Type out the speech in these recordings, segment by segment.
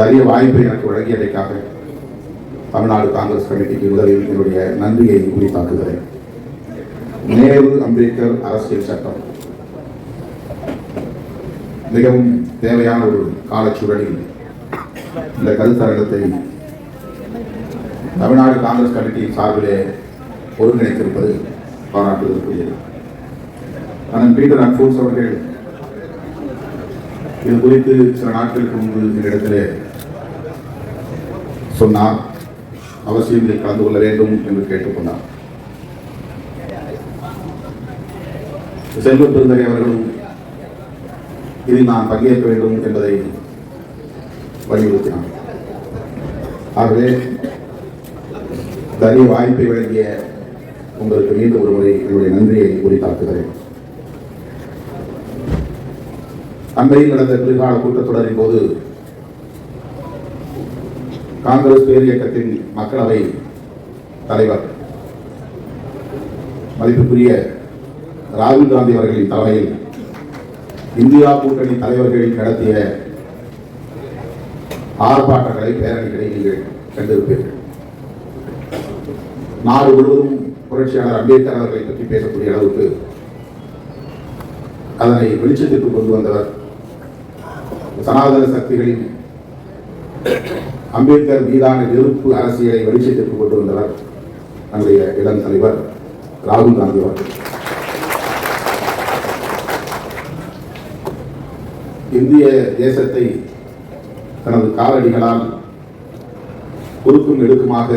அரிய வாய்ப்பை எனக்கு வழங்கியதற்காக தமிழ்நாடு காங்கிரஸ் கமிட்டிக்கு முதலில் என்னுடைய நன்றியை உரித்தாக்குகிறேன் நேரு அம்பேத்கர் அரசியல் சட்டம். மிகவும் தேவையான ஒரு காலச்சூழலில் இந்த கருத்தரங்கத்தை தமிழ்நாடு காங்கிரஸ் கமிட்டியின் சார்பிலே ஒருங்கிணைத்திருப்பது பாராட்டுவதற்குரியது அண்ணன் பீட்டர் அன்போஸ் அவர்கள் இது குறித்து சில நாட்களுக்கு முன்பு என்னிடத்திலே சொன்னார். அவசியம் இதை கலந்து கொள்ள வேண்டும் என்று கேட்டுக்கொண்டார். செல்வ பெருந்தகை அவர்களும் இதில் நான் பங்கேற்க வேண்டும் என்பதை வலியுறுத்தினார். ஆகவே தனி வாய்ப்பை வழங்கிய உங்களுக்கு மீண்டும் ஒரு முறை என்னுடைய நன்றியை குறித்தாக்குகிறேன் அண்மையில் நடந்த பிற்கால கூட்டத்தொடரின் போது காங்கிரஸ் பேர் இயக்கத்தின் மக்களவை தலைவர். மதிப்புக்குரிய ராகுல் காந்தி அவர்களின் தலைமையில் இந்தியா கூட்டணி தலைவர்கள் நடத்திய ஆர்ப்பாட்டங்களை பேரணிகளை நீங்கள் கண்டிருப்பீர்கள். நாடு முழுவதும் புரட்சியாளர் அம்பேத்கர் அவர்களை பற்றி பேசக்கூடிய அளவுக்கு அதனை வெளிச்சத்திற்கு கொண்டு வந்தவர் சனாதன சக்திகளின் அம்பேத்கர் மீதான நெருப்பு அரசியலை வெளிச்சத்திற்கு கொண்டு வந்தவர் நம்முடைய இளம் தலைவர் ராகுல் காந்தி அவர்கள். இந்திய தேசத்தை தனது காலடிகளால் குறுக்கும் நெடுக்குமாக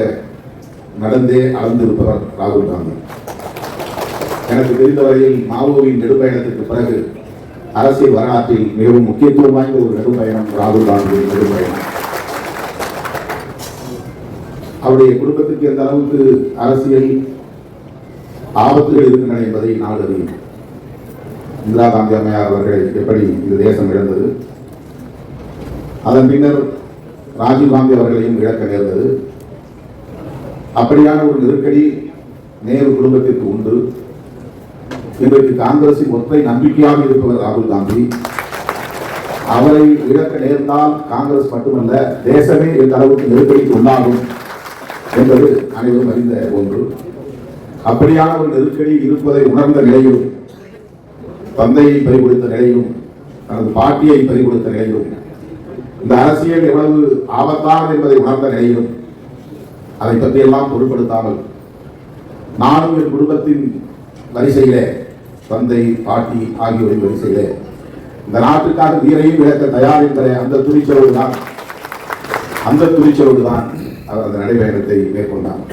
நடந்தே அளந்திருப்பவர் ராகுல் காந்தி. எனக்கு தெரிந்தவரையில் மாவோவின் நெடும்பயணத்திற்கு பிறகு அரசியல் வரலாற்றில் மிகவும் முக்கியத்துவம் வாய்ந்த ஒரு நெடும்பயணம் ராகுல் காந்தியின் நெடும்பயணம் அவருடைய குடும்பத்திற்கு எந்த அளவுக்கு அரசியல் ஆபத்துகள் இருக்கின்றன என்பதை நாடு அறியும் இந்திரா காந்தி அம்மையார் அவர்கள் எப்படி இந்த தேசம் இழந்தது? அதன் பின்னர் ராஜீவ் காந்தி அவர்களையும் இழக்க நேர்ந்தது. அப்படியான ஒரு நெருக்கடி நேரு குடும்பத்திற்கு உண்டு. இன்றைக்கு காங்கிரசின் ஒற்றை நம்பிக்கையாக இருப்பவர் ராகுல் காந்தி. அவரை இழக்க நேர்ந்தால் காங்கிரஸ் மட்டுமல்ல தேசமே இந்த அளவுக்கு நெருக்கடிக்கு உண்டாகும் என்பது அனைவரும் அறிந்த ஒன்று. அப்படியான ஒரு நெருக்கடி இருப்பதை உணர்ந்த நிலையிலும் தந்தையை பறிகொடுத்த நிலையிலும் தனது பாட்டியை பறிகொடுத்த நிலையிலும் இந்த அரசியல் எவ்வளவு ஆபத்தானது என்பதை உணர்ந்த நிலையிலும் அதை பற்றியெல்லாம் பொருட்படுத்தாமல் நானும் என் குடும்பத்தின் வரிசையிலே தந்தை பாட்டி ஆகியோரின் வரிசையிலே இந்த நாட்டுக்காக உயிரையும் இழக்க தயார் என்ற அந்த துணிச்சலோடு தான் அந்த துணிச்சலோடு தான் அவர் அந்த நடைபயணத்தை மேற்கொண்டார்.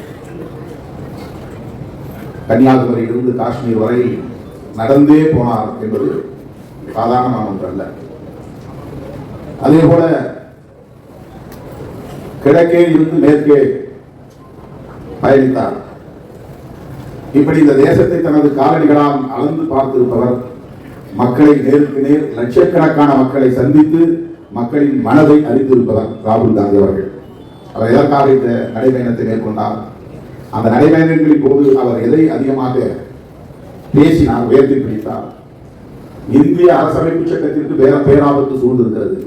கன்னியாகுமரியிலிருந்து காஷ்மீர் வரை நடந்தே போனார் என்பது சாதாரணமான ஒன்று அல்ல அதே போல கிழக்கே இருந்து மேற்கே பயணித்தார். இப்படி இந்த தேசத்தை தனது காலடிகளால் அளந்து பார்த்திருப்பவர் மக்களை நேருக்கு நேர் லட்சக்கணக்கான மக்களை சந்தித்து மக்களின் மனதை அறிந்திருப்பவர் ராகுல் காந்தி அவர்கள். அவர் எதற்காக இந்த நடைபயணத்தை மேற்கொண்டார். அந்த நடைபயணங்களின் போது அவர் எதை அதிகமாக பேசினார் உயர்த்தி பிடித்தார். இந்திய அரசமைப்பு சட்டத்திற்கு வேற பேராபத்து சூழ்ந்திருக்கிறது.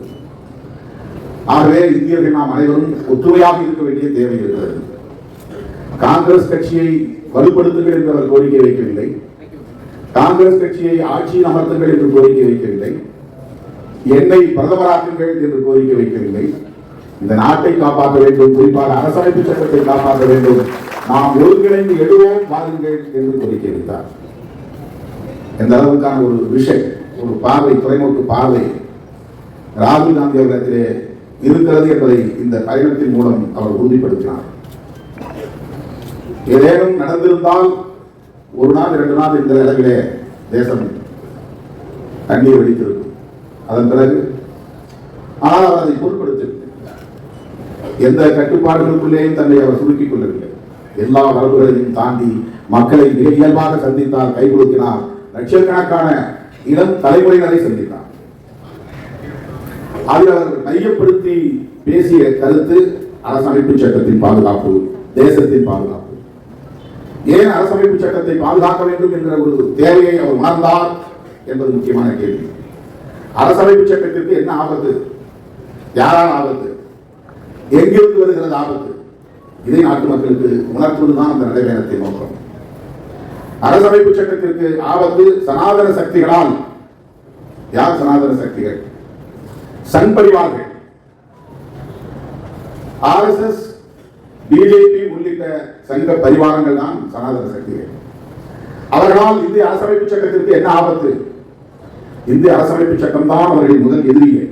ஆகவே இந்தியர்கள் நாம் அனைவரும் ஒற்றுமையாக இருக்க வேண்டிய தேவை இருக்கிறது. காங்கிரஸ் கட்சியை வலுப்படுத்துங்கள் என்று அவர் கோரிக்கை வைக்கவில்லை. காங்கிரஸ் கட்சியை ஆட்சியில் அமர்த்துங்கள் என்று கோரிக்கை வைக்கவில்லை. என்னை பிரதமராக்குங்கள் என்று கோரிக்கை வைக்கவில்லை. இந்த நாட்டை காப்பாற்ற வேண்டும் குறிப்பாக அரசமைப்பு சட்டத்தை காப்பாற்ற வேண்டும். நாம் ஒருங்கிணைந்து எழுவோம் வாருங்கள் என்று கோரிக்கை வைத்தார். எந்த அளவுக்கான ஒரு விஷயம் ஒரு பார்வை தொலைநோக்கு பார்வை ராகுல் காந்தி அவர்களிடத்திலே இருக்கிறது என்பதை இந்த பயணத்தின் மூலம் அவர் உறுதிப்படுத்தினார். ஏதேனும் நடந்திருந்தால் ஒரு நாள் இரண்டு நாள் இந்த இடங்களே தேசம் தண்ணீர் வெடித்திருக்கும். அதன் பிறகு ஆனால் அவர் அதை பொருட்படுத்தவில்லை. எந்த கட்டுப்பாடுகளுக்குள்ளேயும் தன்னை அவர் சுருக்கிக் கொள்ளவில்லை எல்லா வரம்புகளையும் தாண்டி மக்களை மிக இயல்பாக சந்தித்தார் கை கொடுக்கினார் லட்சக்கணக்கான இளம் தலைமுறையினரை சந்தித்தார். அதில் அவர் மையப்படுத்தி பேசிய கருத்து அரசமைப்பு சட்டத்தின் பாதுகாப்பு தேசத்தின் பாதுகாப்பு. ஏன் அரசமைப்பு சட்டத்தை பாதுகாக்க வேண்டும் என்ற ஒரு தேவையை அவர் உணர்ந்தார் என்பது முக்கியமான கேள்வி. அரசமைப்பு சட்டத்திற்கு என்ன ஆபத்து? யாரால் ஆபத்து? எங்கிருந்து வருகிறது ஆபத்து? இதை நாட்டு மக்களுக்கு உணர்த்துவதுதான் அந்த நடைபயணத்தை நோக்கம். அரசமைப்பு சட்டத்திற்கு ஆபத்து சனாதன சக்திகளால். யார் சனாதன சக்திகள்? சங் பரிவார்கள். ஆர்எஸ்எஸ் பிஜேபி உள்ளிட்ட சங்க பரிவாரங்கள் தான் சனாதன சக்திகள். அவர்களால் இந்திய அரசமைப்பு சட்டத்திற்கு என்ன ஆபத்து? இந்திய அரசமைப்பு சட்டம் தான் அவர்களின் முதல் எதிரியே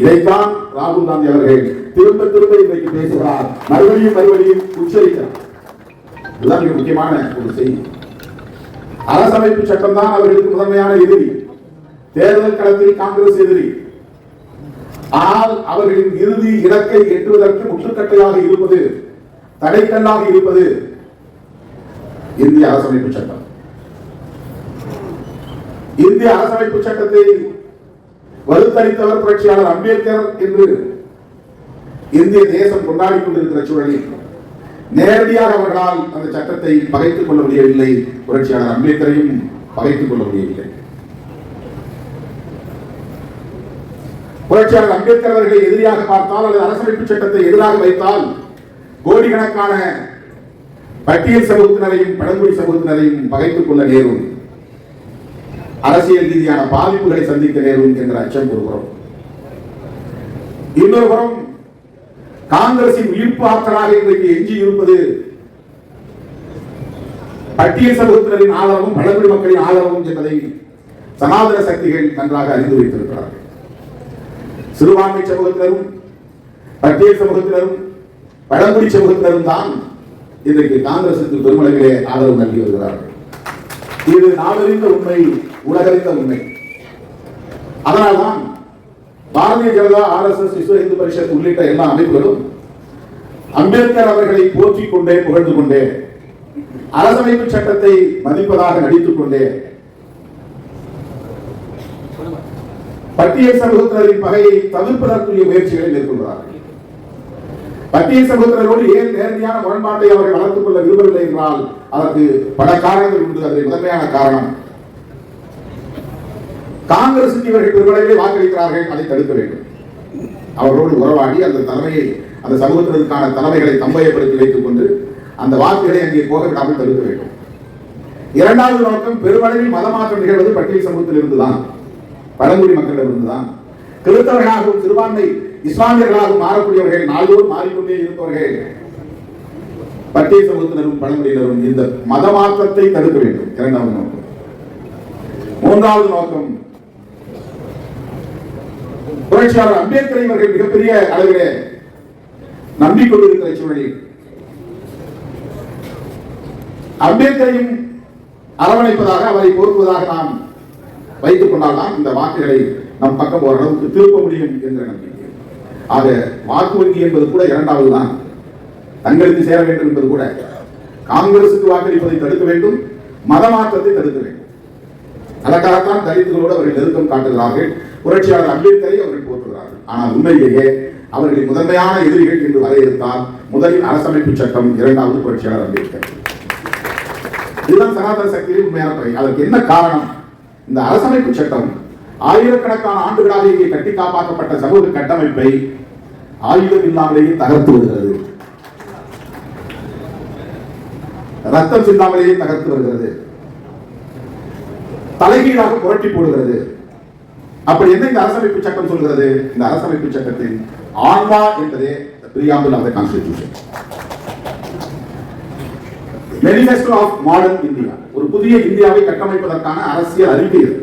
இதைத்தான் ராகுல் காந்தி அவர்கள் திரும்ப திரும்ப இன்றைக்கு பேசுகிறார். மறுபடியும் மறுபடியும் உச்சரிக்கிறார். இதுதான் மிக முக்கியமான ஒரு செய்தி. அரசமைப்பு சட்டம் தான் அவர்களுக்கு முதன்மையான எதிரி. தேர்தல் களத்தில் காங்கிரஸ் எதிரி. ஆனால் அவர்களின் இறுதி இலக்கை எட்டுவதற்கு முற்றுக்கட்டையாக இருப்பது தடைக்கல்லாக இருப்பது இந்திய அரசமைப்பு சட்டம். இந்திய அரசமைப்பு சட்டத்தை வலுத்தளித்தவர் புரட்சியாளர் அம்பேத்கர் என்று இந்திய தேசம் கொண்டாடி கொண்டிருக்கிற சூழலில் நேரடியாக அவர்களால் அந்த சட்டத்தை பகைத்துக் கொள்ள முடியவில்லை. புரட்சியாளர் அம்பேத்கரையும் பகைத்துக் கொள்ள முடியவில்லை. புரட்சியாளர் அம்பேத்கர் அவர்களை எதிரியாக பார்த்தால் அல்லது அரசமைப்பு சட்டத்தை எதிராக வைத்தால் கோடிக்கணக்கான பட்டியல் சமூகத்தினரையும் பழங்குடி சமூகத்தினரையும் பகைத்துக் கொள்ள நேரும். அரசியல் ரீதியான பாதிப்புகளை சந்திக்க நேரும் என்ற அச்சம் ஒரு புறம். இன்னொரு புறம் காங்கிரசின் உயிர்ப்பு ஆற்றலாக இன்றைக்கு எஞ்சி இருப்பது பட்டியல் சமூகத்தினரின் ஆதரவும் பழங்குடி மக்களின் ஆதரவும் என்பதை சனாதன சக்திகள் நன்றாக அறிந்து வைத்திருக்கிறார்கள். சிறுபான்மை சமூகத்தினரும் பட்டியல் சமூகத்தினரும் பழங்குடி சமூகத்தினரும் தான் இன்றைக்கு காங்கிரசுக்கு பெருமளவிலே ஆதரவு நல்கி வருகிறார்கள். இது நாடறிந்த உண்மை உலகறிந்த உண்மை. அதனால்தான் பாரதிய ஜனதா ஆர்எஸ்எஸ் விஸ்வ இந்து பரிஷத் உள்ளிட்ட எல்லா அமைப்புகளும் அம்பேத்கர் அவர்களை போற்றிக் கொண்டே புகழ்ந்து கொண்டே அரசமைப்பு சட்டத்தை மதிப்பதாக நடித்துக் கொண்டே பட்டியல் சமூகத்தினரின் பகையை தவிர்ப்பதற்குரிய முயற்சிகளை மேற்கொள்கிறார்கள். பட்டியல் சமூகத்தினரோடு ஏன் நேரடியான முரண்பாட்டை அவர்கள் வளர்த்துக் கொள்ள விரும்பவில்லை என்றால் அதற்கு பல காரணங்கள் உண்டு. அதில் முதன்மையான காரணம் காங்கிரஸ் இவர்கள் பெருமளவிலே வாக்களிக்கிறார்கள் அதை தடுக்க வேண்டும். அவர்களோடு உறவாடி அந்த தலைமையை அந்த சமூகத்தினருக்கான தலைமைகளை தம்பயப்படுத்தி வைத்துக் கொண்டு அந்த வாக்குகளை அங்கே போக விடாமல் தடுக்க வேண்டும். இரண்டாவது நோக்கம் பெருமளவில் மதமாற்றம் நிகழ்வது பட்டியல் சமூகத்தில் இருந்துதான் பழங்குடி மக்களிடம் தான் கிறிஸ்தவர்களாகவும் சிறுபான்மை இஸ்லாமியர்களாகவும் மாறக்கூடியவர்கள் நாள்தோறும் மாறிக்கொண்டே இருப்பவர்கள். பட்டியல் சமூகத்தினரும் பழங்குடியினரும் இந்த மத மாற்றத்தை தடுக்க வேண்டும். இரண்டாவது நோக்கம். மூன்றாவது நோக்கம் புரட்சியாளர் அம்பேத்கர் இவர்கள் மிகப்பெரிய அளவிலே நம்பிக்கொண்டிருக்கிற சூழலில். அம்பேத்கரையும் அரவணைப்பதாக அவரை போற்றுவதாக நாம் வைத்துக் கொண்டால்தான் இந்த வாக்குகளை நம் பக்கம் ஓரளவுக்கு திருப்ப முடியும் என்ற நம்பிக்கை. ஆக வாக்கு வங்கி என்பது கூட இரண்டாவது தான். தங்களுக்கு சேர வேண்டும் என்பது கூட. காங்கிரசுக்கு வாக்களிப்பதை தடுக்க வேண்டும் மத மாற்றத்தை தடுக்க வேண்டும். அதற்காகத்தான் தலித்துகளோடு அவர்கள் நெருக்கம் காட்டுகிறார்கள். புரட்சியாளர் அம்பேத்கரை அவர்கள் போற்றுகிறார்கள். ஆனால் உண்மையிலேயே அவர்களின் முதன்மையான எதிரிகள் என்று வரையறுத்தால் முதலில் அரசமைப்பு சட்டம் இரண்டாவது புரட்சியாளர் அம்பேத்கர். இதுதான் சனாதன சக்தியின் உண்மையான துறை அதற்கு என்ன காரணம்? இந்த அரசமைப்பு சட்டம் ஆயிரக்கணக்கான ஆண்டுகளாக இங்கே கட்டி காப்பாற்றப்பட்ட சமூக கட்டமைப்பை ஆயுதம் இல்லாமலேயே தகர்த்து வருகிறது. ரத்தம் சிந்தாமலேயே தகர்த்து வருகிறது. தலைகீழாக புரட்டி போடுகிறது. அப்படி என்ன இந்த அரசமைப்பு சட்டம் சொல்கிறது? இந்த அரசமைப்பு சட்டத்தின் ஆன்மா என்பதே preamble of the constitution manifesto of modern India ஒரு புதிய இந்தியாவை கட்டமைப்பதற்கான அரசியல் அறிக்கை இது.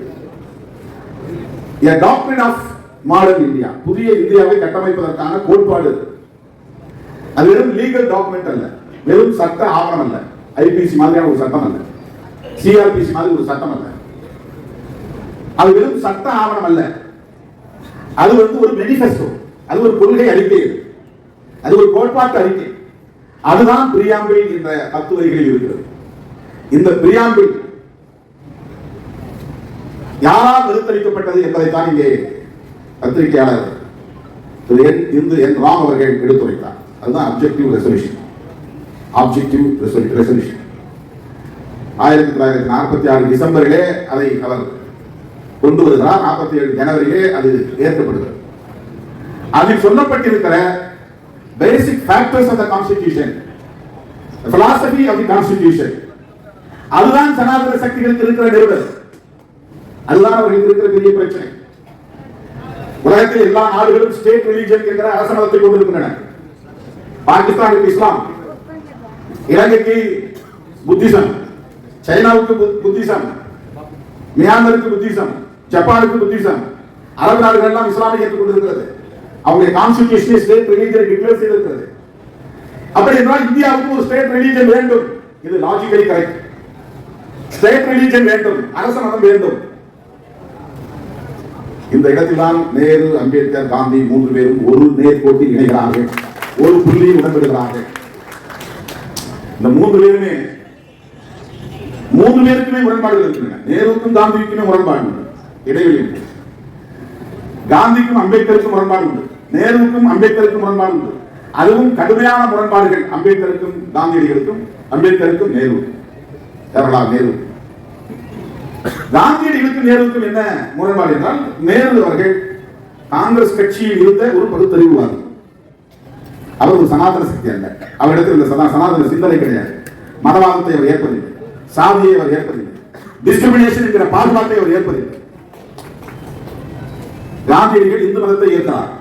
டாக்டரின் ஆஃப் மாடர்ன் இந்தியா புதிய இந்தியாவை கட்டமைப்பதற்கான கோட்பாடு அது வெறும் லீகல் டாக்குமெண்ட் அல்ல. வெறும் சட்ட ஆவணம் அல்ல. ஐபிசி மாதிரியான ஒரு சட்டம் அல்ல. சிஆர்பிசி மாதிரி ஒரு சட்டம் அல்ல. அது வெறும் சட்ட ஆவணம் அல்ல. அது வந்து ஒரு மெனிஃபெஸ்டோ அது ஒரு கொள்கை அறிக்கை அது. அது ஒரு கோட்பாட்டு அறிக்கை. அதுதான் பிரியாம்பிள் என்ற பத்து வரிகளில் இருக்கிறது. இந்த பிரியாம்பிள் யாரால் நிறுத்தளிக்கப்பட்டது என்பதைத்தான் இங்கே பத்திரிகையாளர் திரு என் இந்து என் ராம் அவர்கள் எடுத்துரைத்தார். அதுதான் அப்ஜெக்டிவ் ரெசல்யூஷன் ஆப்ஜெக்டிவ் ரெசல்யூஷன் ஆயிரத்தி தொள்ளாயிரத்தி நாற்பத்தி ஆறு டிசம்பரிலே அதை அவர் கொண்டு வருகிறார் நாற்பத்தி ஏழு ஜனவரியிலே அது ஏற்கப்படுகிறது. அதில் சொல்லப்பட்டிருக்கிற basic factors of the constitution philosophy of the constitution அதுதான் சனாதன சக்திகளுக்கு இருக்கிற நெருடல். அதுதான் அவர்களுக்கு இருக்கிற பெரிய பிரச்சனை. உலகத்தில் எல்லா நாடுகளும் ஸ்டேட் ரிலீஜன் என்கிற அரசனத்தை கொண்டிருக்கின்றன. பாகிஸ்தானுக்கு இஸ்லாம் இலங்கைக்கு புத்திசம் சைனாவுக்கு புத்- புத்திசம் மியான்மருக்கு புத்திசம் ஜப்பானுக்கு புத்திசம் அரபு நாடுகள் எல்லாம் இஸ்லாமை ஏற்றுக்கொண்டிருக்கிறது அவருடைய கான்ஸ்டிடியூஷனே ஸ்டேட் ரிலீஜனை டிக்ளேர் செய்திருக்கிறது. அப்படி என்றால் இந்தியாவுக்கு ஒரு ஸ்டேட் ரிலீஜன் வேண்டும். இது லாஜிக்கலி கரெக்ட் ஸ்டேட் ரிலீஜன் வேண்டும். அரச மதம் வேண்டும். இந்த இடத்தில்தான் நேரு அம்பேத்கர் காந்தி மூன்று பேரும் ஒரு நேர்கோட்டில் இணைகிறார்கள். ஒரு புள்ளி உடன்படுகிறார்கள். இந்த மூன்று பேருமே மூன்று பேருக்குமே முரண்பாடுகள் இருக்கின்றன. நேருக்கும் காந்திக்குமே முரண்பாடு இடைவெளி உண்டு காந்திக்கும் அம்பேத்கருக்கும் முரண்பாடு உண்டு. நேருவுக்கும் அம்பேத்கருக்கும் முரண்பாடு உண்டு. அதுவும் கடுமையான முரண்பாடுகள் அம்பேத்கருக்கும் காந்தியடிகளுக்கும் அம்பேத்கருக்கும் நேரு ஜவஹர்லால் நேரு. காந்தியடிகளுக்கும் நேருவுக்கும் என்ன முரண்பாடு என்றால் நேரு அவர்கள் காங்கிரஸ் கட்சியில் இருந்த ஒரு பகுத்தறிவுவாதி. அவர் ஒரு சனாதன சக்தி அல்ல. அவரிடத்தில் இந்த சனாதன சிந்தனை கிடையாது. மதவாதத்தை அவர் ஏற்பதில்லை. சாதியை அவர் ஏற்பதில்லை. டிஸ்கிரிமினேஷன் என்கிற பாகுபாட்டை அவர் ஏற்பதில்லை. காந்தியடிகள் இந்து மதத்தை ஏற்கிறார்.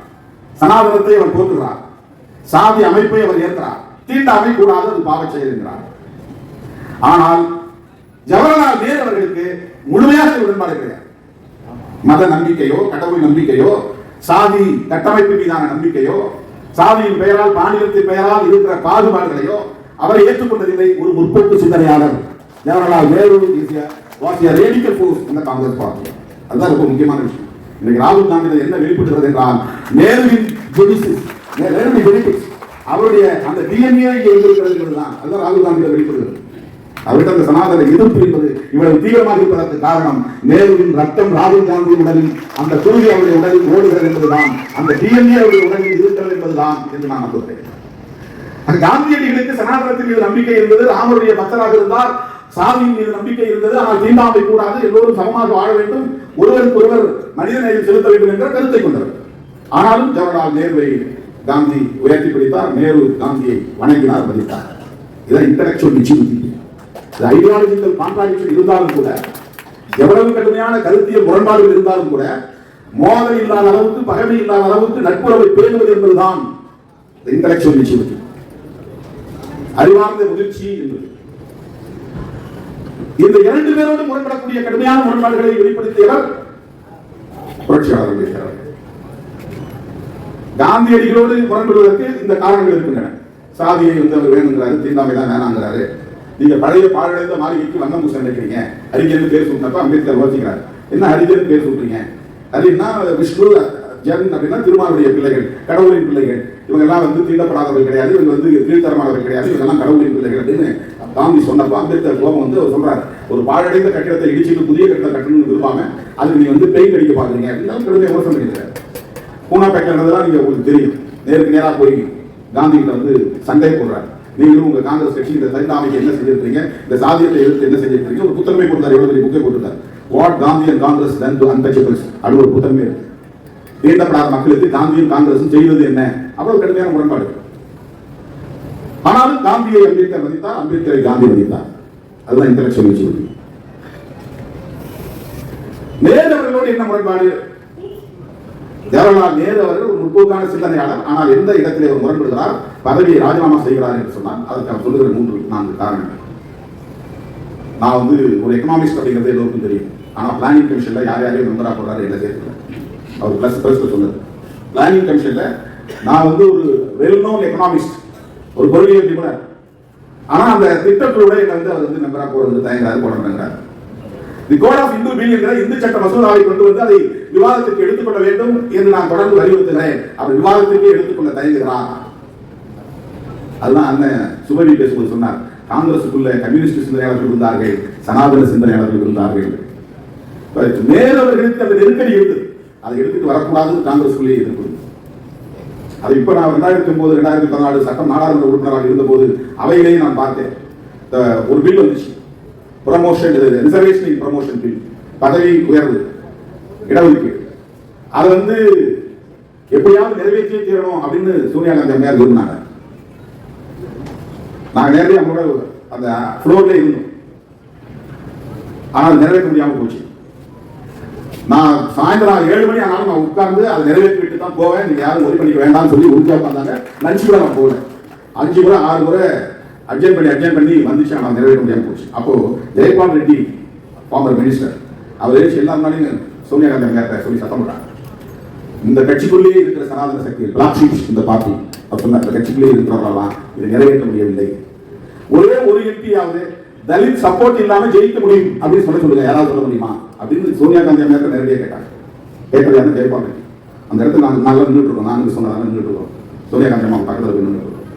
சனாதனத்தை அவர் போற்றுகிறார். சாதி அமைப்பை அவர் ஏற்கிறார். தீண்டாமை கூடாது அது பாவ செயல் என்கிறார். ஆனால் ஜவஹர்லால் நேரு அவர்களுக்கு முழுமையாக உடன்பாடு கிடையாது. மத நம்பிக்கையோ கடவுள் நம்பிக்கையோ சாதி கட்டமைப்பு மீதான நம்பிக்கையோ சாதியின் பெயரால் மாநிலத்தின் பெயரால் இருக்கிற பாகுபாடுகளையோ அவரை ஏற்றுக்கொண்டதில்லை ஒரு முற்போக்கு சிந்தனையாளர் Jawaharlal Nehru is was a radical force இந்த காங்கிரஸ் பார்ட்டி அதுதான் ரொம்ப முக்கியமான விஷயம். இன்னைக்கு ராகுல் காந்தி என்ன வெளிப்படுகிறது என்றால் நேருவின் ஜெனிசிஸ் நேருவின் ஜெனிடிக்ஸ் அவருடைய அந்த டிஎன்ஏ எழுந்திருக்கிறது என்பதுதான். அதுதான் ராகுல் காந்தி வெளிப்படுகிறது அவர்கிட்ட அந்த சனாதன எதிர்ப்பு என்பது இவ்வளவு தீவிரமாக இருப்பதற்கு காரணம் நேருவின் ரத்தம் ராகுல் காந்தியின் உடலில் அந்த தூய் அவருடைய உடலில் ஓடுகிறது என்பதுதான் அந்த டிஎன்ஏ அவருடைய உடலில் இருக்கிறது என்பதுதான் என்று நான் நம்புகிறேன் காந்தியடிகளுக்கு சனாதனத்தின் மீது நம்பிக்கை இருந்தது ராமருடைய பக்தராக இருந்தார் சாதியின் மீது நம்பிக்கை இருந்தது. ஆனால் தீண்டாமை கூடாது. எல்லோரும் சமமாக வாழ வேண்டும். ஒருவருக்கு ஒருவர் மனித நேயம் செலுத்த வேண்டும் என்ற கருத்தை கொண்டவர். ஆனாலும் ஜவஹர்லால் நேருவை காந்தி உயர்த்தி பிடித்தார். நேரு காந்தியை வணங்கினார் மதித்தார். இதான் இன்டலெக்சுவல் நிச்சயம் இந்த ஐடியாலஜிக்கல் கான்ட்ராடிக்ஷன் இருந்தாலும் கூட எவ்வளவு கடுமையான கருத்தியல் முரண்பாடுகள் இருந்தாலும் கூட மோதல் இல்லாத அளவுக்கு பகமை இல்லாத அளவுக்கு நட்புறவை பேணுவது என்பதுதான் இன்டலெக்சுவல் நிச்சயம் அறிவார்ந்த முதிர்ச்சி என்பது. இந்த இரண்டு பேரோடு முரண்படக்கூடிய கடுமையான முரண்பாடுகளை வெளிப்படுத்தியவர் புரட்சியாளர் அம்பேத்கர் காந்தியடிகளோடு முரண்படுவதற்கு இந்த காரணங்கள் இருக்கின்றன. சாதியை வந்து அவர் வேணுங்கிறாரு தீண்டாமை தான் வேணாங்கிறாரு. நீங்க பழைய பாழடைந்த மாளிகைக்கு வண்ணம் பூசம் நினைக்கிறீங்க. ஹரிஜன் பேர் சொல்றப்ப அம்பேத்கர் யோசிக்கிறார். என்ன ஹரிஜன் பேர் சொல்றீங்க ஹரின்னா விஷ்ணு ஜன் அப்படின்னா திருமாவுடைய பிள்ளைகள் கடவுளின் பிள்ளைகள். இவங்க எல்லாம் வந்து தீண்டப்படாதவர்கள் கிடையாது இவங்க வந்து கீழ்த்தரமானவர்கள் கிடையாது. இவங்க எல்லாம் கடவுளின் பிள்ளைகள் அப்படின்னு காந்தி சொன்னப்போ அம்பேத்கர் கோபம் வந்து அவர் சொல்றாரு ஒரு பாழடைந்த கட்டிடத்தை இடிச்சுட்டு புதிய கட்டிடம் கட்டணும்னு விரும்பாம அதுக்கு நீ வந்து பெயிண்ட் அடிக்க பாக்குறீங்க. அப்படின்னு கடுமையாக விமர்சனம் பண்ணிக்கிறார் பூனாப்பேட்டில் நடந்ததெல்லாம் நீங்க உங்களுக்கு தெரியும். நேருக்கு நேராக போய் காந்தி கிட்ட வந்து சண்டை போடுறாரு. நீங்களும் உங்க காங்கிரஸ் கட்சி இந்த தீண்டாமைக்கு என்ன செஞ்சிருக்கீங்க இந்த சாதியத்தை எதிர்த்து என்ன செஞ்சிருக்கீங்க ஒரு புத்தகமே கொடுத்தாரு எவ்வளவு பெரிய புக்கை போட்டுருக்காரு what Gandhi and Congress done to untouchables அது ஒரு புத்தகமே இருக்கு. தீண்டப்படாத மக்களுக்கு காந்தியும் காங்கிரஸும் செய்வது என்ன? அவ்வளவு கடுமையான முரண்பாடு. ஆனாலும் காந்தியை அம்பேத்கர் மதித்தார் அம்பேத்கரை காந்தி மதித்தார். அதுதான் இன்டலெக்சுவல் மெச்சூரிட்டி நேரு அவர்களோடு என்ன முரண்பாடு? ஜவஹர்லால் நேரு அவர்கள் ஒரு முற்போக்கான சிந்தனையாளர் ஆனால் எந்த இடத்திலே அவர் முரண்படுகிறார்? பதவியை ராஜினாமா செய்கிறார் என்று சொன்னால் அதுக்கு அவர் சொல்லுகிற மூன்று நான்கு காரணங்கள். நான் வந்து ஒரு எக்கனாமிஸ்ட் அப்படிங்கிறது எல்லோருக்கும் தெரியும். ஆனால் பிளானிங் கமிஷன்ல யார் யாரையும் மெம்பராக போடுறாரு என்ன சேர்க்கல அவர் பிளஸ் பிளஸ் சொன்னது பிளானிங் கமிஷன்ல நான் வந்து ஒரு வெல் நோன் எக்கனாமிஸ்ட் ஒரு பொருளியல் நிபுணர் ஆனா அந்த திட்டத்தோட வந்து அவர் வந்து மெம்பரா போறது தயங்காது போட the code of Hindu bill என்கிற இந்து சட்ட மசோதாவை கொண்டு வந்து அதை விவாதத்திற்கு எடுத்துக்கொள்ள வேண்டும் என்று நான் தொடர்ந்து வலியுறுத்துகிறேன். அவர் விவாதத்திற்கு எடுத்துக்கொள்ள தயங்குகிறார். அதெல்லாம் அண்ணன் சுபவி பேசும்போது சொன்னார். காங்கிரசுக்குள்ள கம்யூனிஸ்ட் சிந்தனையாளர்கள் இருந்தார்கள் சனாதன சிந்தனையாளர்கள் இருந்தார்கள். இப்ப நேரு அவர்களுக்கு அந்த நெருக்கடி இருந்தது. அதை எடுத்துட்டு வரக்கூடாது காங்கிரசுக்குள்ளே எதிர்ப்பு அது இப்போ நான் ரெண்டாயிரத்தி ஒன்பது ரெண்டாயிரத்தி பதினாலு சட்டம் நாடாளுமன்ற உறுப்பினராக இருந்தபோது அவையிலேயே நான் பார்த்தேன். ஒரு பில் வந்துச்சு. ப்ரமோஷன் ரிசர்வேஷன் ப்ரமோஷன் பில் பதவி உயர்வு இடஒதுக்கீடு. அது வந்து எப்படியாவது நிறைவேற்றியே தீரணும் அப்படின்னு சோனியா காந்தி அம்மையார் விரும்பினாங்க. நாங்கள் நேரடியாக அவங்களோட அந்த ஃப்ளோர்ல இருந்தோம். ஆனால் நிறைவேற்ற முடியாமல் போச்சு. நான் சாயந்தரம் ஏழு மணி ஆனாலும் நான் உட்கார்ந்து அதை நிறைவேற்றிட்டு தான் போவேன். நீங்க யாரும் ஒரி பண்ணிக்க வேண்டாம்னு சொல்லி உறுதியாக உட்காந்தாங்க லஞ்சு கூட நான் போவேன் அஞ்சு முறை ஆறு முறை அட்ஜென்ட் பண்ணி அட்ஜென்ட் பண்ணி வந்துச்சு. ஆனால் நிறைவேற்ற முடியாமல் போச்சு. அப்போ ஜெயபால் ரெட்டி ஃபார்மர் மினிஸ்டர் அவர் எழுச்சி எல்லா நாளையும் சோனியா காந்தி அம்மையார்ட்ட சொல்லி சத்தம் போட்டாங்க. இந்த கட்சிக்குள்ளேயே இருக்கிற சனாதன சக்தி பிளாக் ஷீப்ஸ் இந்த பார்ட்டி அவர் சொன்னார் கட்சிக்குள்ளேயே இருக்கிறவர்களெல்லாம் இதை நிறைவேற்ற முடியவில்லை. ஒரே ஒரு எம்பியாவது தலித் சப்போர்ட் இல்லாமல் ஜெயிக்க முடியும் அப்படின்னு சொல்ல சொல்லுங்க. யாராவது சொல்ல முடியுமா? அப்படின்னு சோனியா காந்தி அம்மையார் நேரடியாக கேட்டாங்க. கேட்கறது யாரும் ஜெயபால் ரெட்டி அந்த இடத்துல நாங்கள் நல்லா நின்றுட்டு இருக்கோம். நாங்கள் சொன்னதால நின்றுட்டு இருக்கோம். சோனியா காந்தி அம்மா பக்கத்தில் போய் நின்றுட்டு இருக்கோம்.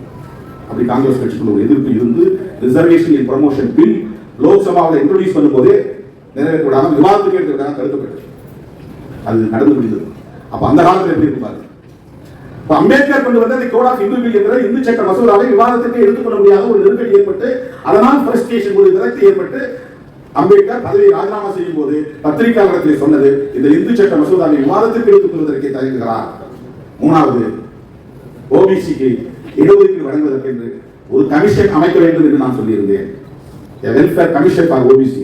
அப்படி காங்கிரஸ் கட்சிக்குள்ள ஒரு எதிர்ப்பு இருந்து ரிசர்வேஷன் இன் ப்ரமோஷன் பில் லோக்சபாவில் இன்ட்ரோடியூஸ் பண்ணும்போதே நிறைவேற்ற விவாதத்துக்கு எடுத்து தடுக்கப்பட்டது. அது நடந்து முடிந்தது. அப்போ அந்த காலத்தில் எப்படி இருப்பாரு இப்போ அம்பேத்கர் கொண்டு வந்த இந்த கோட் ஆஃப் இந்து பில் என்கிற இந்து சட்ட மசோதாவை விவாதத்துக்கு எடுத்துக்கொள்ள முடியாத ஒரு நெருக்கடி ஏற்பட்டு அதனால் பிரஸ்டேஷன் ஒரு விரக்தி ஏற்பட்டு அம்பேத்கர் பதவியை ராஜினாமா செய்யும் போது பத்திரிகையாளர்களில் சொன்னது இந்த இந்து சட்ட மசோதாவை விவாதத்திற்கு எடுத்துக் கொள்வதற்கே தயங்குகிறார். மூணாவது ஓபிசிக்கு இடஒதுக்கீடு வழங்குவதற்கு என்று ஒரு கமிஷன் அமைக்க வேண்டும் என்று நான் சொல்லியிருந்தேன். வெல்ஃபேர் கமிஷன் ஃபார் ஓபிசி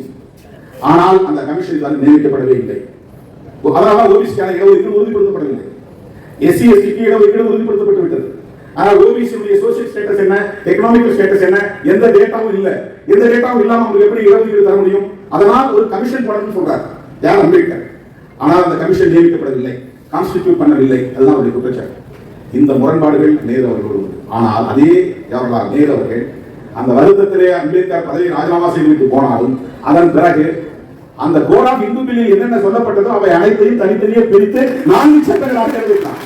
ஆனால் அந்த கமிஷன் இதுவரை நியமிக்கப்படவே இல்லை. அதனால ஓபிசிக்கான இடஒதுக்கீடு உறுதிப்படுத்தப்படவில்லை. எஸ்சி எஸ்டிக்கு இடஒதுக்கீடு உறுதிப்படுத்தப்பட்டு விட்டது. ஆனால் ஓபிசி சோசியல் ஸ்டேட்டஸ் என்ன எக்கனாமிக்கல் ஸ்டேட்டஸ் என்ன எந்த டேட்டாவும் இல்லை. எந்த டேட்டாவும் இல்லாம அவங்க எப்படி இடஒதுக்கீடு தர முடியும்? அதனால் ஒரு கமிஷன் போடணும்னு சொல்றாரு. யார் அம்பேத்கர். ஆனால் அந்த கமிஷன் நியமிக்கப்படவில்லை. கான்ஸ்டிடியூட் பண்ணவில்லை. அதுதான் அவருடைய குற்றச்சாட்டு. இந்த முரண்பாடுகள் நேரு அவர்கள் ஆனால் அதே ஜவஹர்லால் நேரு அவர்கள் அந்த வருத்தத்திலே அம்பேத்கர் பதவி ராஜினாமா செய்துவிட்டு போனாலும் அதன் பிறகு அந்த கோட் ஆஃப் இந்து பில்லில் என்னென்ன சொல்லப்பட்டதோ அவை அனைத்தையும் தனித்தனியே பிரித்து நான்கு சட்டங்களாக நிறைவேற்றினார்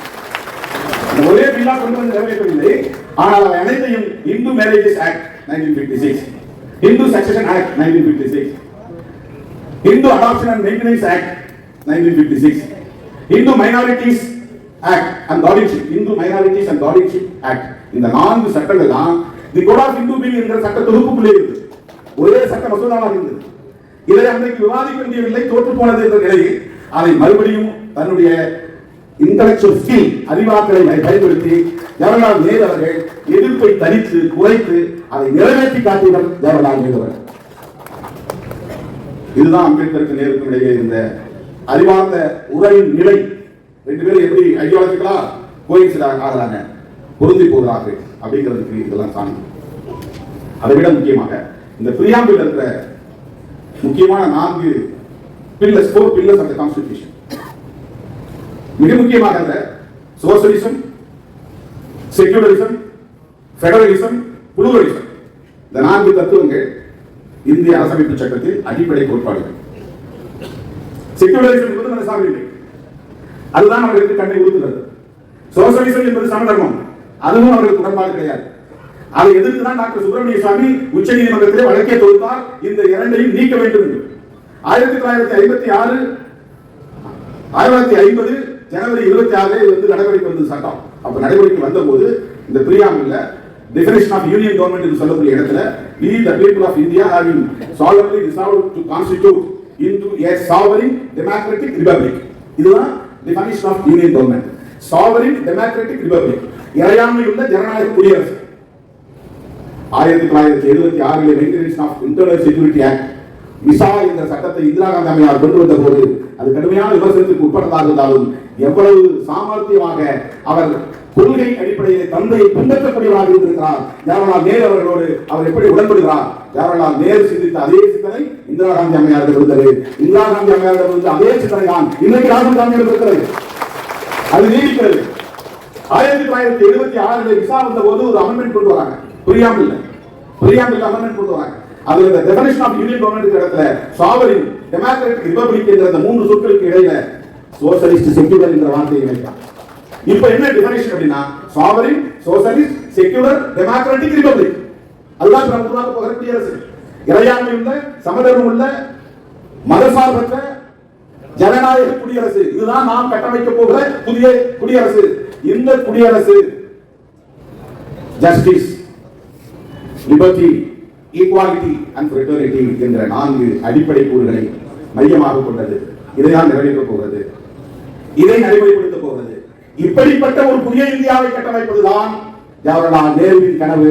அந்த ஒரே பில்லா கொண்டு வந்து நிறைவேற்றவில்லை. ஆனால் அவை அனைத்தையும் Hindu marriages act nineteen fifty six Hindu succession act nineteen fifty six Hindu adoption and maintenance act nineteen fifty six Hindu minorities act and guardianship Hindu minorities and guardianship act இந்த நான்கு சட்டங்கள் தான் the code of Hindu bill என்கிற சட்ட தொகுப்புக்குள்ளே இருந்தது ஒரே சட்ட மசோதாவாக இருந்தது. இதை அன்றைக்கு விவாதிக்க முடியவில்லை தோற்று போனது என்ற நிலையில் அதை மறுபடியும் தன்னுடைய இன்டலெக்சுவல் ஸ்கில் அறிவாற்றலை பயன்படுத்தி ஜவஹர்லால் நேரு அவர்கள் எதிர்ப்பை தனித்து குறைத்து அதை நிறைவேற்றி காட்டியவர் ஜவஹர்லால் நேரு அவர்கள். இதுதான் அம்பேத்கருக்கு நேருக்கும் இடையே இருந்த அறிவார்ந்த உரையின் நிலை. ரெண்டு பேரும் எப்படி ஐடியாலஜிக்கலா கோயின்சிட் ஆகிறாங்க பொருந்தி போகிறார்கள் அப்படிங்கிறதுக்கு இதெல்லாம் சான்று அதை விட முக்கியமாக இந்த பிரியாம்பில் இருக்கிற முக்கியமான நான்கு pillars four pillars of the constitution மிக முக்கியமாக அந்த சோசலிசம் செக்யூலரிசம் ஃபெடரலிசம் புளூரலிசம் இந்த நான்கு தத்துவங்கள் இந்திய அரசமைப்பு சட்டத்தில் அடிப்படை கோட்பாடுகள். செக்யூலரிசம் என்பது மனசார்பில்லை அதுதான் அவர்களுக்கு கண்ணை உறுத்துகிறது. சோசலிசம் என்பது சமதர்மம். அதுவும் அவர்களுக்கு உடன்பாடு கிடையாது. அதை எதிர்த்து தான் டாக்டர் சுப்பிரமணிய சுவாமி உச்ச நீதிமன்றத்திலே வழக்கே தொடுத்தார். இந்த இரண்டையும் நீக்க வேண்டும் என்று. ஆயிரத்தி தொள்ளாயிரத்தி ஐம்பத்தி ஆறு ஆயிரத்தி ஐம்பது ஜனவரி இருபத்தி ஆறு வந்து நடைமுறைக்கு வந்தது சட்டம். அப்ப நடைமுறைக்கு வந்தபோது இந்த பிரியாமில் definition ஆஃப் யூனியன் கவர்மெண்ட் என்று சொல்லக்கூடிய இடத்துல we the people of India having solemnly resolve to constitute into a sovereign democratic republic இதுதான் definition of union government sovereign democratic republic இறையாண்மை உள்ள ஜனநாயக குடியரசு. ஆயிரத்தி தொள்ளாயிரத்தி எழுபத்தி ஆறில் maintenance of internal security act MISA என்ற சட்டத்தை இந்திரா காந்தி அம்மையார் கொண்டு வந்த போது அது கடுமையான விமர்சனத்துக்கு உட்பட்டதாக இருந்தாலும் எவ்வளவு சாமர்த்தியமாக அவர் கொள்கை அடிப்படையில் தந்தையை பின்பற்றக்கூடியவராக இருந்திருக்கிறார். ஜவஹர்லால் நேரு அவர்களோடு அவர் எப்படி உடன்படுகிறார்? ஜவஹர்லால் நேரு சிந்தித்த அதே சிந்தனை இந்திரா காந்தி அம்மையாரிடம் இருந்தது. இந்திரா காந்தி அம்மையாரிடம் இருந்த அதே சிந்தனை தான் இன்னைக்கு ராகுல் காந்தி இருக்கிறது. அது நீடிக்கிறது. ஆயிரத்தி தொள்ளாயிரத்தி எழுபத்தி ஆறுல விசா வந்த போது ஒரு அமெண்ட்மெண்ட் கொண்டு வராங்க. புரியாமல் புரியாமல் அமெண்ட்மெண்ட் கொண்டு வராங்க. அதுல இந்த டெபனிஷன் ஆஃப் யூனியன் கவர்மெண்ட் இடத்துல சாவரின் டெமோக்ராட்டிக் ரிபப்ளிக் என்ற அந்த மூன்று சொற்களுக்கு இடையில சோசலிஸ்ட் செக்யூலர் என்ற வார்த்தையை வைத்தார் இப்ப என்ன டெஃபினேஷன் அப்படின்னா sovereign socialist secular democratic republic அதுதான் நம்ம உருவாக்க போகிற குடியரசு. இறையாண்மை உள்ள சமதர்மம் உள்ள மதசார்பற்ற ஜனநாயக குடியரசு. இதுதான் நாம் கட்டமைக்க போகிற புதிய குடியரசு. இந்த குடியரசு justice liberty equality and fraternity என்ற நான்கு அடிப்படை கூறுகளை மையமாக கொண்டது. இதைதான் நிறைவேற்றப் போகிறது. இதை நடைமுறைப்படுத்த போகிறது. இப்படிப்பட்ட ஒரு புதிய இந்தியாவை கட்டமைப்பதுதான் ஜவஹர்லால் நேருவின் கனவு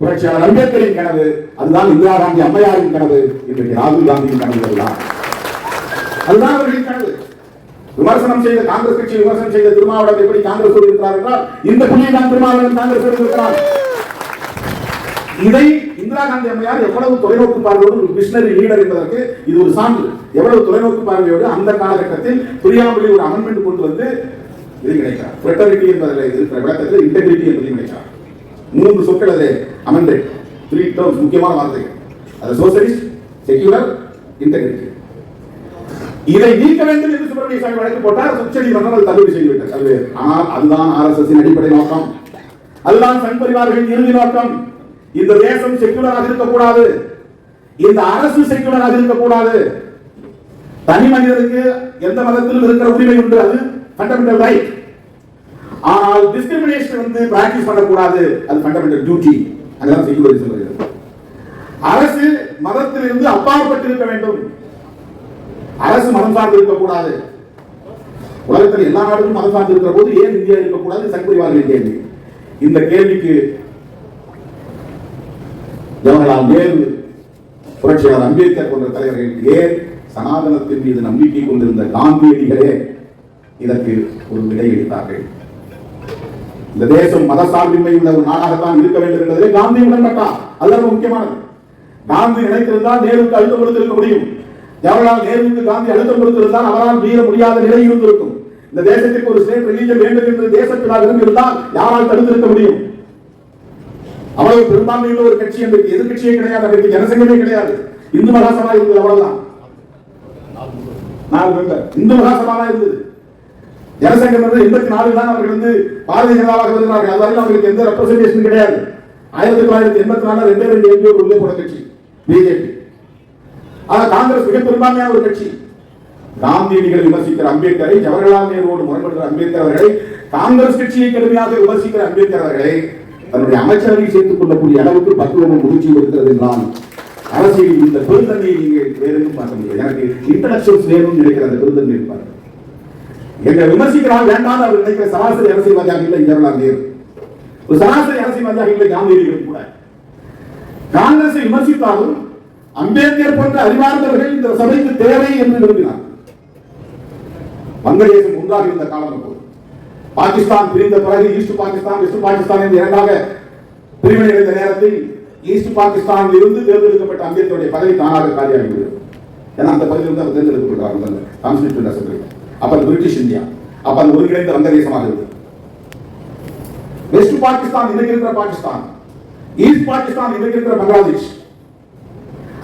புரட்சியாளர் அம்பேத்கரின் கனவு அதுதான் இந்திரா காந்தி அம்மையாரின் கனவு இன்றைக்கு ராகுல் காந்தியின் கனவு அதுதான் அதுதான் அவர்களின் கனவு. விமர்சனம் செய்த காங்கிரஸ் கட்சி விமர்சனம் செய்த திருமாவளவன் எப்படி காங்கிரஸ் இருக்கிறார் என்றால் இந்த புள்ளியை தான் திருமாவளவன் காங்கிரஸ் இருக்கிறார் இதை இந்திரா காந்தி அம்மையார் எவ்வளவு தொலைநோக்கு பார்வையோடு ஒரு மிஷனரி லீடர் என்பதற்கு இது ஒரு சான்று. எவ்வளவு தொலைநோக்கு பார்வையோடு அந்த காலகட்டத்தில் புரியாமலே ஒரு அமெண்ட்மெண்ட் கொண்டு வந்து இது கிடைக்கிறார் ஃப்ரெட்டரிட்டி என்பதில் இருக்கிற விளக்கத்தில் இன்டெகிரிட்டி என்பதையும் கிடைக்கிறார் மூன்று சொற்கள் அது அமெண்டட் த்ரீ டேர்ம்ஸ் முக்கியமான வார்த்தைகள். அது சோசியலிஸ்ட் செக்யூலர் இன்டெகிரிட்டி இதை நீக்க வேண்டும் என்று சுப்பிரமணிய சாமி வழக்கு போட்டார். உச்சநீதிமன்றம் அது தள்ளுபடி செய்துவிட்டது ஆனால் அதுதான் ஆர்எஸ்எஸ் அடிப்படை நோக்கம். அதுதான் சங் பரிவார்களின் இறுதி நோக்கம். இந்த தேசம் செக்குலராக இருக்கக்கூடாது. இந்த அரசு செக்குலராக இருக்கக்கூடாது. தனி மனிதனுக்கு எந்த மதத்திலும் இருக்கிற உரிமை உண்டு அது ஃபண்டமெண்டல் ரைட் ஆனால் டிஸ்கிரிமினேஷன் வந்து பிராக்டிஸ் பண்ணக்கூடாது அது ஃபண்டமெண்டல் டியூட்டி அதெல்லாம் செக்குலரிசம் வருகிறது அரசு மதத்திலிருந்து அப்பாற்பட்டு இருக்க வேண்டும். அரசு மதம் சார்ந்து இருக்கக்கூடாது. உலகத்தில் எல்லா நாடுகளும் மதம் சார்ந்து இருக்கிற போது ஏன் இந்தியா இருக்கக்கூடாது? சங்கரிவார்களின் கேள்வி. இந்த கேள்விக்கு ஜவஹர்லால் நேரு புரட்சியாளர் அம்பேத்கர் போன்ற தலைவர்கள் ஏன் சனாதனத்தின் மீது நம்பிக்கை கொண்டிருந்த காந்தியடிகளே இதற்கு ஒரு விடையளித்தார்கள் இந்த தேசம் மத சார்பின்மை உள்ள ஒரு நாடாகத்தான் இருக்க வேண்டும் என்பதே காந்தி உடன்பட்டார். அது ரொம்ப முக்கியமானது. காந்தி நினைத்திருந்தால் நேருக்கு அழுத்தம் கொடுத்திருக்க முடியும். ஜவஹர்லால் நேருக்கு காந்தி அழுத்தம் கொடுத்திருந்தால் அவரால் மீற முடியாத நிலை இருந்திருக்கும். இந்த தேசத்திற்கு ஒரு ஸ்டேட் ரிலீஜன் வேண்டும் என்று தேசத்தினால் இருந்திருந்தால் யாரால் தடுத்திருக்க முடியும்? அவ்வளவு பெரும்பான்மையுள்ள ஒரு கட்சி அன்றைக்கு எதிர்கட்சியே கிடையாது அன்றைக்கு ஜனசங்கமே கிடையாது. இந்து மகாசபா இருந்தது அவ்வளவுதான். நாலு மெம்பர் இந்து மகாசபா தான் இருந்தது. ஜனசங்கம் வந்து எண்பத்தி நாலு தான் அவர்கள் வந்து பாரதிய ஜனதாவாக வருகிறார்கள் அதுவரையில் அவர்களுக்கு எந்த ரெப்ரசன்டேஷன் கிடையாது. ஆயிரத்தி தொள்ளாயிரத்தி எண்பத்தி நாலு ரெண்டே ரெண்டு எம்பி உள்ளே போன கட்சி பிஜேபி ஆனால் காங்கிரஸ் மிக பெரும்பான்மையான ஒரு கட்சி. காந்தியடிகள் விமர்சிக்கிற அம்பேத்கரை ஜவஹர்லால் நேருவோடு முரண்படுகிற அம்பேத்கர் அவர்களை காங்கிரஸ் கட்சியை கடுமையாக விமர்சிக்கிற அம்பேத்கர் அவர்களை தன்னுடைய அமைச்சரவை சேர்த்துக் கொள்ளக்கூடிய அளவுக்கு பக்குவமும் முதிர்ச்சியும் இருக்கிறது என்றால் அரசியல் இந்த பெருந்தன்மையை நீங்கள் வேறு எங்கும் பார்க்க முடியாது எனக்கு இன்டலெக்சுவல்ஸ் வேணும்னு நினைக்கிற அந்த பெருந்தன்மை இருப்பார் எங்களை விமர்சிக்கிறார் வேண்டாம் அவர் நினைக்கிற சராசரி அரசியல்வாதியாக இல்லை ஜவஹர்லால் நேரு. ஒரு சராசரி அரசியல்வாதியாக இல்லை காந்தியடிகள் கூட. காங்கிரஸை விமர்சித்தாலும் அம்பேத்கர் போன்ற அறிவார்ந்தவர்கள் இந்த சபைக்கு தேவை என்று விரும்பினார். வங்கதேசம் ஒன்றாக இருந்த காலம் பாகிஸ்தான் பிரிந்த பிறகு ஈஸ்ட் பாகிஸ்தான் வெஸ்ட் பாகிஸ்தான் என்று இரண்டாக பிரிவினை அடைந்த நேரத்தில் ஈஸ்ட் பாகிஸ்தானில் இருந்து தேர்ந்தெடுக்கப்பட்ட அம்பேத்கருடைய பதவி தானாக காலியாகிவிடும் ஏன்னா அந்த பகுதியில் இருந்து அவர் தேர்ந்தெடுக்கப்பட்டார் முதல்ல. அசம்பிளி அப்ப பிரிட்டிஷ் இந்தியா அப்ப அந்த ஒருங்கிணைந்த வங்கதேசமாக இருந்தது. வெஸ்ட் பாகிஸ்தான் இன்னைக்கு இருக்கிற பாகிஸ்தான். ஈஸ்ட் பாகிஸ்தான் இன்னைக்கு இருக்கிற பங்களாதேஷ்.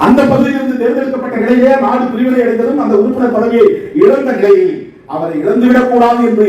அந்த பகுதியிலிருந்து தேர்ந்தெடுக்கப்பட்ட நிலையிலே நாடு பிரிவினை அடைந்ததும் அந்த உறுப்பினர் பதவியை இழந்த நிலையில் அவரை இழந்துவிடக் கூடாது என்று